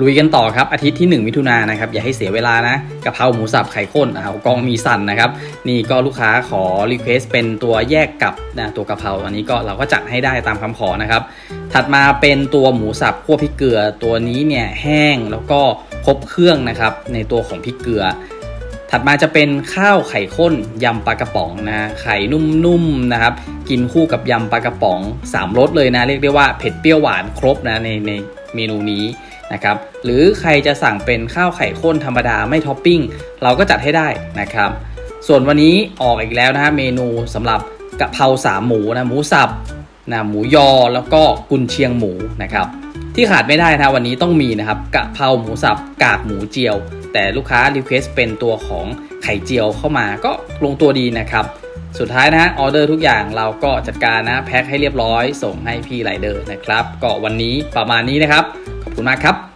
ลุยกันต่อครับอาทิตย์ที่ 1 มิถุนายนนะครับอย่าให้เสียเวลานะกะเพราหมูสับไข่ข้นอ่ากองมีสั่นนะครับนี่ก็ลูกค้าขอรีเควสเป็นตัวแยกกับนะตัวกะเพราอันนี้ก็เราก็จัดให้ได้ตามคำขอนะครับถัดมาเป็นตัวหมูสับคั่วพริกเกลือ ตัวนี้เนี่ยแห้งแล้วก็ครบเครื่องนะครับในตัวของพริกเกลือ ถัดมาจะเป็นข้าวไข่ข้นยำปลากระป๋องนะไข่นุ่มๆนะครับกินคู่กับยำปลากระป๋อง3รสเลยนะเรียกได้ว่าเผ็ดเปรี้ยวหวานครบนะในในเมนูนี้ นะครับหรือใครจะสั่งเป็นข้าวไข่ข้นธรรมดาไม่ท็อปปิ้งเราก็จัดให้ได้นะครับ ส่วนวันนี้ออกอีกแล้วนะฮะเมนูสำหรับกะเพราสามหมูนะหมูสับนะหมูยอแล้วก็กุนเชียงหมูนะครับที่ขาดไม่ได้นะวันนี้ต้องมีนะครับกะเพราหมูสับกากหมูเจียว แต่ลูกค้ารีเควสเป็นตัวของไข่เจียวเข้ามาก็ลงตัวดีนะครับ สุดท้ายนะฮะออเดอร์ทุกอย่างเราก็จัดการนะแพ็คให้เรียบร้อย ส่งให้พี่ไรเดอร์นะครับก็วันนี้ประมาณนี้นะครับ คุณมากครับ